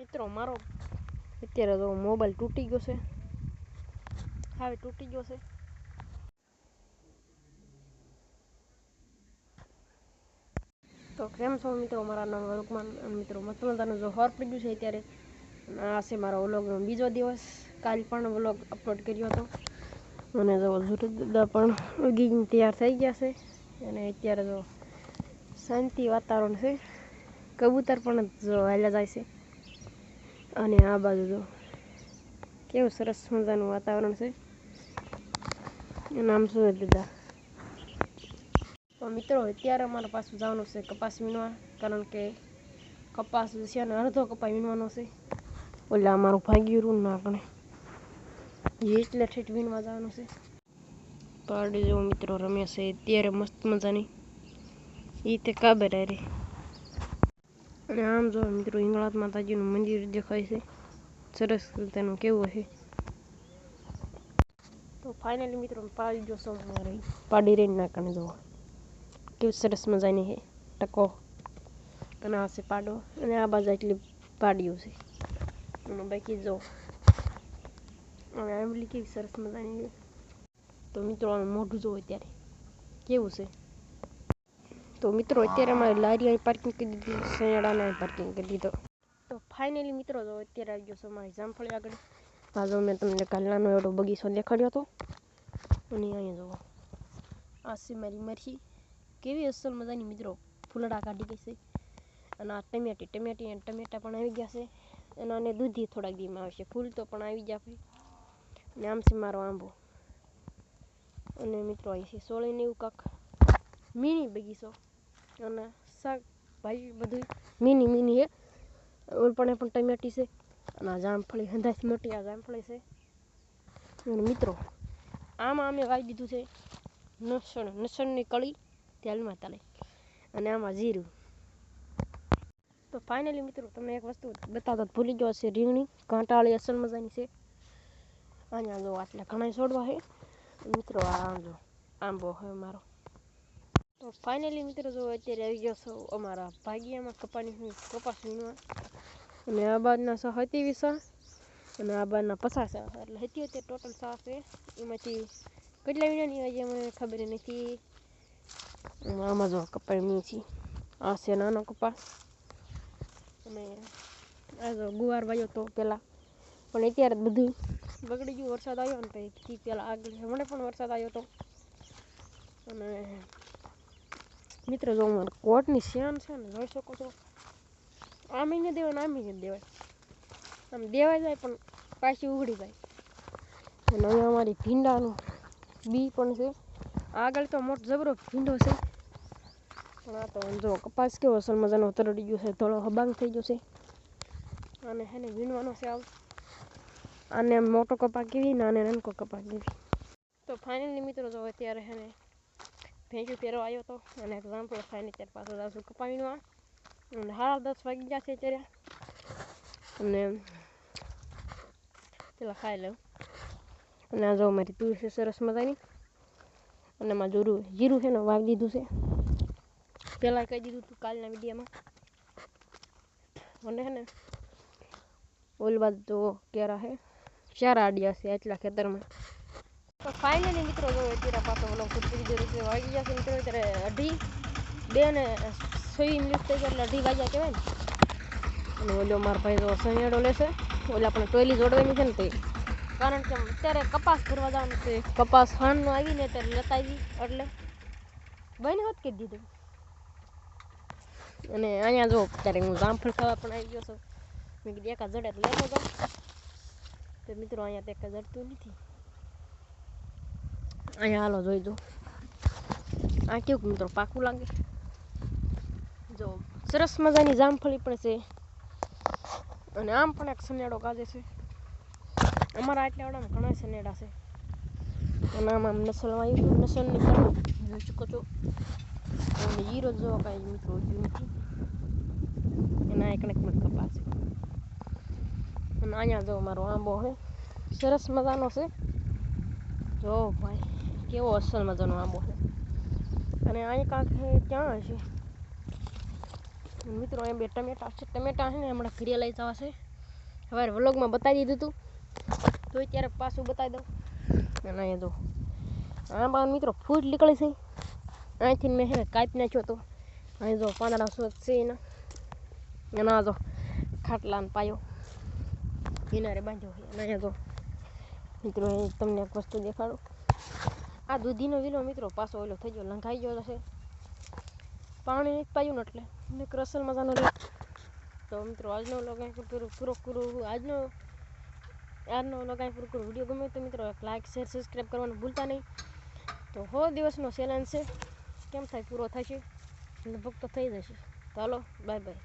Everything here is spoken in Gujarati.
મિત્રો, મારો અત્યારે તો મોબાઈલ તૂટી ગયો છે. હવે તૂટી ગયો છે. તો કેમ છો મિત્રો? મારા નામ રૂકમાન મિત્રો મતલબ જો હોર પડી ગયું છે અત્યારે. આ છે મારો વ્લોગનો બીજો દિવસ. કાલ પણ વ્લોગ અપલોડ કર્યો હતો. અને જો જુદા પણ ઉગીને તૈયાર થઈ ગયા છે. અને અત્યારે જો શાંતિ વાતાવરણ છે. કબૂતર પણ જો હાલ્યા જાય છે. અને આ બાજુ જો. કેવું સરસ મજાનું વાતાવરણ છે. નામ શું દીધા તો મિત્રો, અત્યારે અમારે પાછું જવાનું છે કપાસ વીણવા, કારણ કે કપાસ છે ને અડધો કપાસ વીણવાનો છે. ઓલા અમારું ભાગ્યું રૂમ ના આપણે. એટલે ઠેઠ વીણવા જવાનું છે. પાડી જેવો મિત્રો રમે છે. અત્યારે મસ્ત મજાની. એ તે કાબે રે અને આમ જો મિત્રો હિંગળાત માતાજીનું મંદિર દેખાય છે સરસ રીતેનું કેવું છે તો ફાઇનલી મિત્રો પાડી જોશો મારે પાડી રહીને નાખને જોવા કેવું સરસ મજાની છે ટકો અને આ છે પાડો અને આ બાજુ એટલી પાડીઓ છે અને બાકી જો અને આંબલી કેવી સરસ મજાની છે તો મિત્રો આનું મોઢું જોવો ત્યારે કેવું છે તો મિત્રો અત્યારે અમારે લારી અહીં પાર્કિંગ કરી દીધી સૈયાડાને પાર્કિંગ કરી દીધો. તો ફાઇનલી મિત્રો તો અત્યારે આવી ગયો છે મારી જામફળી આગળ. આ જો મેં તમને કાલનાનો એવડો બગીચો દેખાડ્યો હતો. અને અહીંયા જુઓ આ છે મારી મરચી. કેવી અસલ મજાની મિત્રો ફૂલડા કાઢી ગઈ છે. અને આ ટમેટી ટમેટી અને ટમેટા પણ આવી ગયા છે. અને આને દૂધી થોડાક દીમાં આવશે. ફૂલ તો પણ આવી ગયા છે. અને આમ છે મારો આંબો. અને મિત્રો અહીં છે સોળીને એવું કાંક મિની બગીચો. અને શાક, ભાજી બધું મીની મીની હે. ઓલ પણ ટમેટી છે. અને આ જામફળી હંધાઈ મોટી આ જામફળી છે. અને મિત્રો, આમાં અમે વાવી દીધું છે. નસણ, નસણની કળી તેલમાં તલે અને આમાં જીરું. તો ફાઇનલી મિત્રો, તમને એક વસ્તુ બતાવતા ભૂલી ગયો છે રીંગણી કાંટાળી અસલ મજાની છે. અહીંયા જો આટલા ઘણા છોડવા છે મિત્રો, આ જો આંબો હવે મારો. તો ફાઇનલી મિત્રો જો અત્યારે આવી ગયો છો અમારા ભાગિયામાં કપાની કપાસ વીણવા અને આ બાજના સ હતી સા અને આ બાદના પચાસ એટલે હતી અત્યારે ટોટલ સાફ છે એમાંથી કેટલા વીણાની આજે મને ખબર નથી આમાં જો કપાઈ મી છે આ છે નાનો કપાસ અને આ જો ગુવાર વાયો તો પહેલાં પણ અત્યારે બધું બગડી ગયું વરસાદ આવ્યો ને પછી પહેલાં આગળ મને પણ વરસાદ આવ્યો હતો અને મિત્રો, જો હું કોટની શ્યાન છે ને જોઈ શકો છો. આ મહિને દેવાય ને આ મહિને દેવાય. આમ દેવાય જાય પણ પાછી ઉઘડી જાય. અને હવે અમારી ભીંડાનું બી પણ છે. આગળ તો મોટો જબરો ભીંડો છે. પણ આ તો જો કપાસ કેવો અસલ મજાનો તરડી ગયો છે. થોડો હબાંગ થઈ ગયો છે. અને હેને વીણવાનો છે આવ. આને મોટો કપા કેવી ને આને નાનકો કપા કેવી. તો ફાઇનલી મિત્રો, જો અત્યારે હેને ભેંસું પહેરો આવ્યો હતો અને એક્ઝામ્પલ ને ત્યારે પાછો જાશું કપા વીણવા અને સાડા દસ વાગી ગયા છે ત્યારે અને પેલા ખાઈ લઉં અને આ જો મારી તુર છે સરસ મજાની અને એમાં જોરું જીરું છે ને વાવી દીધું છે પહેલાં કહી દીધું હતું કાલના વિડીયોમાં અને હે ને ઓલ બાદ તો કેરા છે ચાર આડિયા છે એટલા ખેતરમાં ફાઇનલી મિત્રો, જો અત્યારે પાછો ઓલો કુટકી બીજો છે વાગી છે મિત્રો, અત્યારે અઢી, બે ને સોઈ મિનિટ થઈ એટલે અઢી વાગ્યા કહેવાય ને. અને ઓલો મારા ભાઈ તો સણિયાડો લેશે ઓલે આપણે ટોયલી જોડવાની છે ને તે. કારણ કે અત્યારે કપાસ ભરવા જવાનું છે. કપાસ હાનનો આવીને ત્યારે લેતા આવી એટલે બને હોત કહી દીધું. અને અહીંયા જો, અત્યારે હું જામફળ ખાવા પણ આવી ગયો છું. મેં કીધું, એકા જડે લેતો જાઉં. તો મિત્રો, અહીંયા તો એકા જડતું નથી. અહીંયા હાલો જોઈ જો આ કેવું મિત્રો પાકું લાગે જો સરસ મજાની જામફળી પણ છે અને આમ પણ એક સનેડો કાજે છે અમારા આટલાવાડામાં ઘણા સનેડા છે અને આમ આમ નસલમાં આવ્યું નસલની પણ જોઈ શકો છો અને હીરો જો કાંઈ મિત્રો ઉગ્યું નથી એના એક પણ કપાસ છે અને અહીંયા જો મારો આંબો છે સરસ મજાનો છે જો ભાઈ કેવો અસલ મજાનો આંબો છે. અને અહીં કાંક ક્યાં હશે. મિત્રો એ બે ટમેટા છે. ટમેટા છે ને હમણાં ઘરે લઈ જવા છે. સવારે વ્લોગમાં બતાવી દીધું હતું તો ત્યારે પાછું બતાવી દઉં. અને અહીંયા જો. આંબા મિત્રો ફૂટ નીકળે છે. અહીંથી મેં હે કાપી નાખ્યો હતો. અહીં જો પાંદડા શોધ છે એના. આ જો ખાટલાને પાયો. કિનારે બાંધ્યો છે. અને અહીંયા જો. મિત્રો તમને એક વસ્તુ દેખાડું. આ દૂધીનો વિલો મિત્રો પાછો ઓલો થઈ ગયો, લંઘાઈ ગયો છે પાણી પાયું ને એટલે. ને ક્રસલ મજાનો રહ્યો તો મિત્રો આજનો વ્લોગ અહીં પૂરો પૂરો પૂરો આજનો આજનો વ્લોગ અહીં પૂરો પૂરો વીડિયો ગમે તો મિત્રો લાઈક શેર સબસ્ક્રાઈબ કરવાનું ભૂલતા નહીં. તો હો દિવસનો ચેલેન્જ છે. કેમ થાય? પૂરો થશે લગભગ તો થઈ જશે. ચાલો બાય બાય